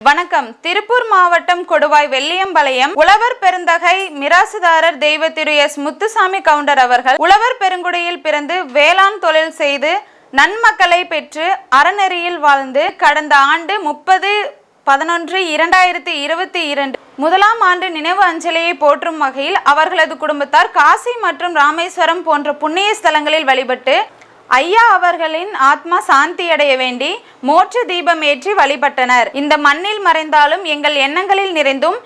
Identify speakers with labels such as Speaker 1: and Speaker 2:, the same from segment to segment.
Speaker 1: வணக்கம். திருப்பூர் மாவட்டம் கொடுவாய் வெள்ளியம்பாளையம் உழவர் பெருந்தகை மிராசுதாரர் தெய்வ திரு எஸ் முத்துசாமி கவுண்டர் அவர்கள் உழவர் பெருங்குடியில் பிறந்து வேளாண் தொழில் செய்து நன்மக்களை பெற்று அறநெறியில் வாழ்ந்து கடந்த ஆண்டு முப்பது பதினொன்று இரண்டாயிரத்தி இருபத்தி இரண்டு முதலாம் ஆண்டு நினைவு அஞ்சலியை போற்றும் வகையில் அவர்களது குடும்பத்தார் காசி மற்றும் ராமேஸ்வரம் போன்ற புண்ணிய ஸ்தலங்களில் வழிபட்டு ஐயா அவர்களின் ஆத்மா சாந்தியடைய வேண்டி மோட்ச தீபம் ஏற்றி வழிபட்டனர். இந்த மண்ணில் மறைந்தாலும் எங்கள் எண்ணங்களில் நிறைந்தும்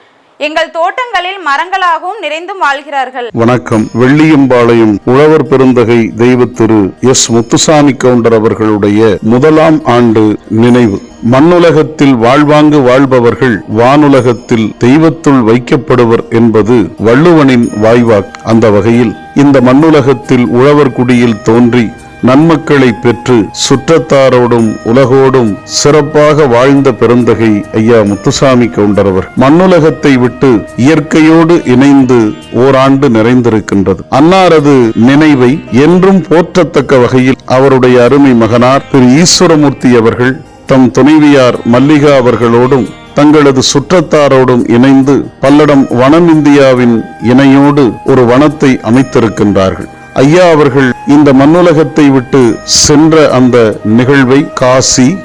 Speaker 1: எங்கள் தோட்டங்களில் மரங்களாகவும் நிறைந்தும் வாழ்கிறார்கள்.
Speaker 2: வணக்கம். வெள்ளியம்பாளையம் உழவர் பெருந்தகை தெய்வ திரு எஸ். முத்துசாமி கவுண்டர் அவர்களுடைய முதலாம் ஆண்டு நினைவு. மண்ணுலகத்தில் வாழ்வாங்கு வாழ்பவர்கள் வானுலகத்தில் தெய்வத்துள் வைக்கப்படுவர் என்பது வள்ளுவனின் வாய்வாக். அந்த வகையில் இந்த மண்ணுலகத்தில் உழவர் குடியில் தோன்றி நன்மக்களை பெற்று சுற்றத்தாரோடும் உலகோடும் சிறப்பாக வாழ்ந்த பெருந்தகை ஐயா முத்துசாமி கவுண்டரவர். மண்ணுலகத்தை விட்டு இயற்கையோடு இணைந்து ஓராண்டு நிறைந்திருக்கின்றது. அன்னாரது நினைவை என்றும் போற்றத்தக்க வகையில் அவருடைய அருமை மகனார் திரு ஈஸ்வரமூர்த்தி அவர்கள் தம் துணைவியார் மல்லிகா அவர்களோடும் தங்களது சுற்றத்தாரோடும் இணைந்து பல்லடம் வனம் இந்தியாவின் இணையோடு ஒரு வனத்தை அமைத்திருக்கின்றார்கள். ஐயா அவர்கள் இந்த மண்ணுலகத்தை விட்டு சென்ற அந்த நிகழ்வை காசி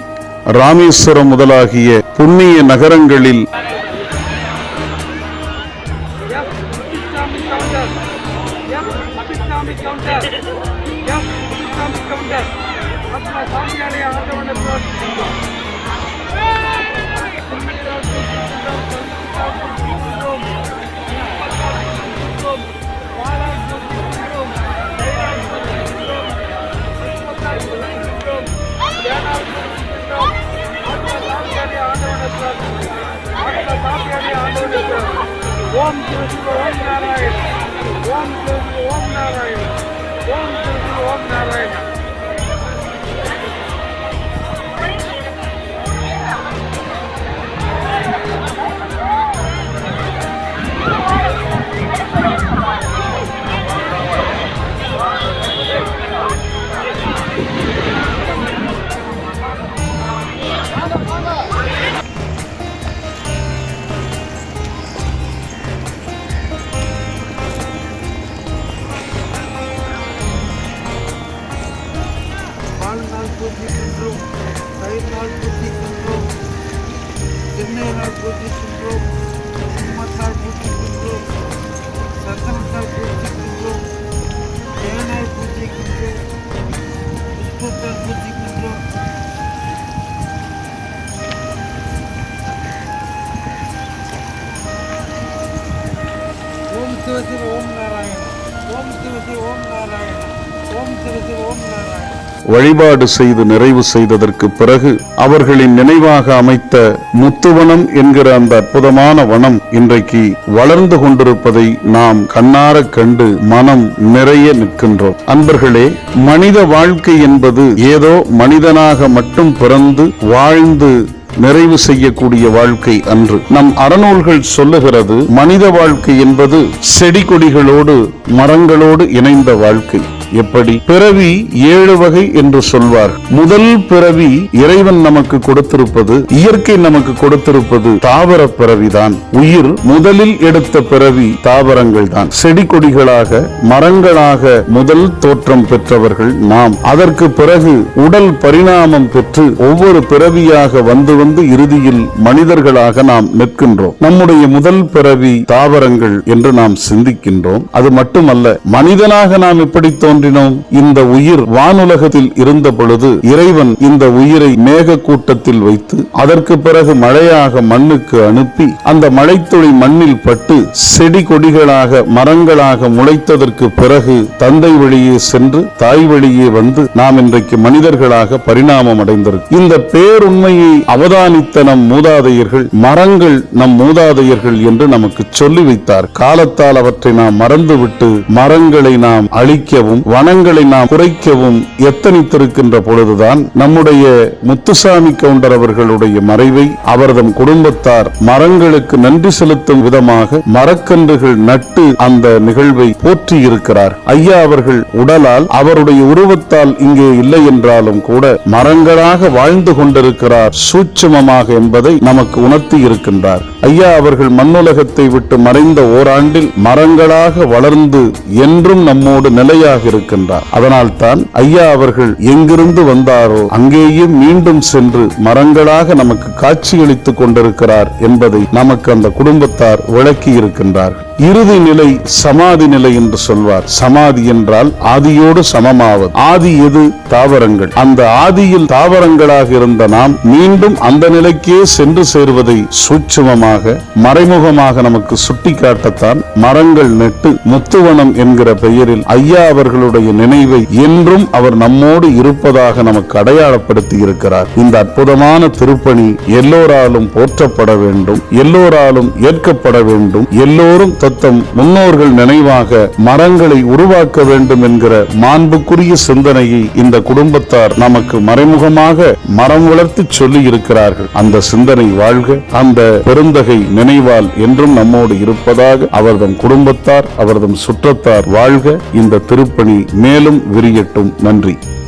Speaker 2: ராமேஸ்வரம் முதலாகிய புண்ணிய நகரங்களில்
Speaker 3: Yeah. one, one, ओम नारायण ओम शिव ओम नारायण ओम शिव ओम नारायण
Speaker 2: வழிபாடு செய்து நிறைவு செய்ததற்கு பிறகு அவர்களின் நினைவாக அமைத்த முத்துவனம் என்கிற அந்த அற்புதமான வனம் இன்றைக்கு வளர்ந்து கொண்டிருப்பதை நாம் கண்ணார கண்டு மனம் நிறைய நிற்கின்றோம். அன்பர்களே மனித வாழ்க்கை என்பது ஏதோ மனிதனாக மட்டும் பிறந்து வாழ்ந்து நிறைவு செய்யக்கூடிய வாழ்க்கை அன்று. நம் அறநூல்கள் சொல்லுகிறது மனித வாழ்க்கை என்பது செடி கொடிகளோடு மரங்களோடு இணைந்த வாழ்க்கை. எப்படி? பிறவி ஏழு வகை என்று சொல்வார். முதல் பிறவி இறைவன் நமக்கு கொடுத்திருப்பது இயற்கை நமக்கு கொடுத்திருப்பது தாவர பிறவிதான். உயிர் முதலில் எடுத்த பிறவி தாவரங்கள் தான் செடி கொடிகளாக மரங்களாக முதல் தோற்றம் பெற்றவர்கள் நாம். அதற்கு பிறகு உடல் பரிணாமம் பெற்று ஒவ்வொரு பிறவியாக வந்து வந்து இறுதியில் மனிதர்களாக நாம் நிற்கின்றோம். நம்முடைய முதல் பிறவி தாவரங்கள் என்று நாம் சிந்திக்கின்றோம். அது மட்டுமல்ல மனிதனாக நாம் எப்படி தோன்றினோம். இந்த உயிர் வானுலகத்தில் இருந்த பொழுது இறைவன் இந்த உயிரை மேக கூட்டத்தில் வைத்து அதற்கு பிறகு மழையாக மண்ணுக்கு அனுப்பி அந்த மழைத்துளி மண்ணில் பட்டு செடி கொடிகளாக மரங்களாக முளைத்ததற்கு பிறகு தந்தை வழியே சென்று தாய் வழியே வந்து நாம் இன்றைக்கு மனிதர்களாக பரிணாமம் அடைந்திருக்கிறோம் இந்த பேருண்மையை அவதானித்த நம் மூதாதையர்கள் மரங்கள் நம் மூதாதையர்கள் என்று நமக்கு சொல்லி வைத்தார். காலத்தால் அவற்றை நாம் மறந்துவிட்டு மரங்களை நாம் அழிக்கவும் வனங்களை நாம் குறைக்கவும் எத்தனித்திருக்கின்ற பொழுதுதான் நம்முடைய முத்துசாமி கவுண்டர் அவர்களுடைய மறைவை அவர்தம் குடும்பத்தார் மரங்களுக்கு நன்றி செலுத்தும் விதமாக மரக்கன்றுகள் நட்டு அந்த நிகழ்வை போற்றி இருக்கிறார் ஐயா அவர்கள் உடலால் அவருடைய உருவத்தால் இங்கே இல்லை என்றாலும் கூட மரங்களாக வாழ்ந்து கொண்டிருக்கிறார் சூட்சமமாக என்பதை நமக்கு உணர்த்தி இருக்கின்றார். ஐயா அவர்கள் மண்ணுலகத்தை விட்டு மறைந்த ஓராண்டில் மரங்களாக வளர்ந்து என்றும் நம்மோடு நிலையாக இருக்கின்றார் அதனால் தான் ஐயா அவர்கள் எங்கிருந்து வந்தாரோ அங்கேயும் மீண்டும் சென்று மரங்களாக நமக்கு காட்சியளித்துக் கொண்டிருக்கிறார் என்பதை நமக்கு அந்த குடும்பத்தார் விளக்கி இருக்கின்றார்கள் இறுதி நிலை சமாதி நிலை என்று சொல்வார். சமாதி என்றால் ஆதியோடு சமமாவது. ஆதி எது? தாவரங்கள். அந்த ஆதியில் தாவரங்களாக இருந்த நாம் மீண்டும் அந்த நிலைக்கே சென்று சேர்வதை சூட்சமமாக மறைமுகமாக நமக்கு சுட்டிக்காட்டத்தான் மரங்கள் நெட்டு முத்துவனம் என்கிற பெயரில் ஐயா அவர்களுடைய நினைவை என்றும் அவர் நம்மோடு இருப்பதாக நமக்கு அடையாளப்படுத்தி இருக்கிறார். இந்த அற்புதமான திருப்பணி எல்லோராலும் போற்றப்பட வேண்டும் எல்லோராலும் ஏற்கப்பட வேண்டும் எல்லோரும் தத்தம் முன்னோர்கள் நினைவாக மரங்களை உருவாக்க வேண்டும் என்கிற மாண்புக்குரிய சிந்தனையை இந்த குடும்பத்தார் நமக்கு மறைமுகமாக மரம் வளர்த்து சொல்லி இருக்கிறார்கள் அந்த சிந்தனை வாழ்க அந்த பெருந்தகை நினைவால் என்றும் நம்மோடு இருப்பதாக அவர்தம் குடும்பத்தார் அவர்தம் சுற்றத்தார் வாழ்க. இந்த திருப்பணி மேலும் விரியட்டும். நன்றி.